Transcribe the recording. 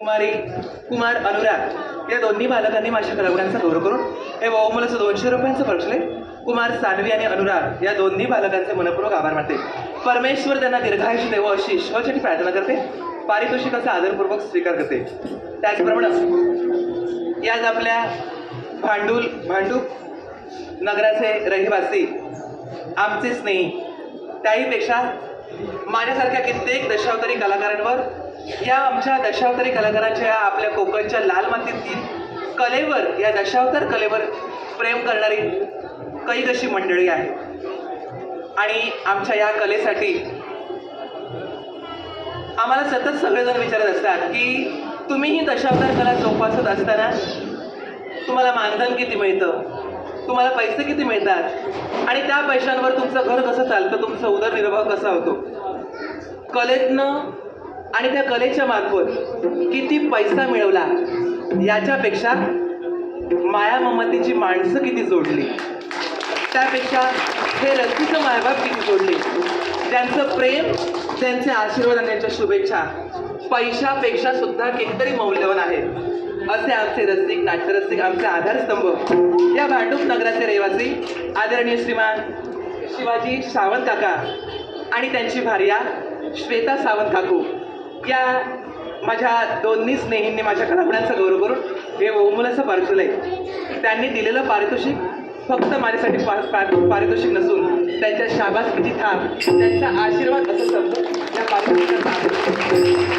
कुमारी कुमार अनुराग या दोन्ही बालकांनी माझ्या कलागुणांचा गौरव करून हे बहुमूल्याचं दोनशे रुपयांचं पक्षले कुमार सानवी आणि अनुराग या दोन्ही बालकांचे मनपूर्वक आभार मानते. परमेश्वर त्यांना दीर्घायुष्य देव अशी ईश्वराची प्रार्थना करते. पारितोषिकाचा आदरपूर्वक स्वीकार करते. त्याचप्रमाणे याच आपल्या भांडूल भांडूप नगराचे रहिवासी आमचे स्नेही त्याहीपेक्षा माझ्यासारख्या कित्येक दशावतारी कलाकारांवर या आमच्या दशावतारी कलाकारांच्या आपल्या कोकणच्या लाल मातीतील कलेवर या दशावतार कलेवर प्रेम करणारी काही कशी मंडळी आहे आणि आमच्या या कलेसाठी आम्हाला सतत सगळेजण विचारत असतात की तुम्ही ही दशावतार कला जोपासत असताना तुम्हाला मानधन किती मिळतं? तुम्हाला पैसे किती मिळतात? आणि त्या पैशांवर तुमचं घर कसं चालतं? तुमचा उदरनिर्वाह कसा होतो? कलेतनं आणि त्या कलेच्या मार्फत किती पैसा मिळवला याच्यापेक्षा माया ममतीची माणसं किती जोडली. त्यापेक्षा हे रस्तीचं मायबाप किती जोडले. त्यांचं प्रेम त्यांचे आशीर्वाद आणि त्यांच्या शुभेच्छा पैशापेक्षा सुद्धा कितीतरी मौल्यवान आहे असे आमचे रसिक नाट्यरसिक आमचे आधारस्तंभ या भांडूप नगराचे रहिवासी आदरणीय श्रीमान शिवाजी सावंत काका आणि त्यांची भार्या श्वेता सावंत काकू. या माझ्या दोन्ही स्नेहींनी माझ्या कलागुणांचा गौरव करून हे बहुमुलाचं पारितोषिक आहे त्यांनी दिलेलं पारितोषिक फक्त माझ्यासाठी पा- पा- पारितोषिक नसून त्यांच्या शाबासकीची थाप त्यांचा आशीर्वाद असं समजून या पारितोषिकाचा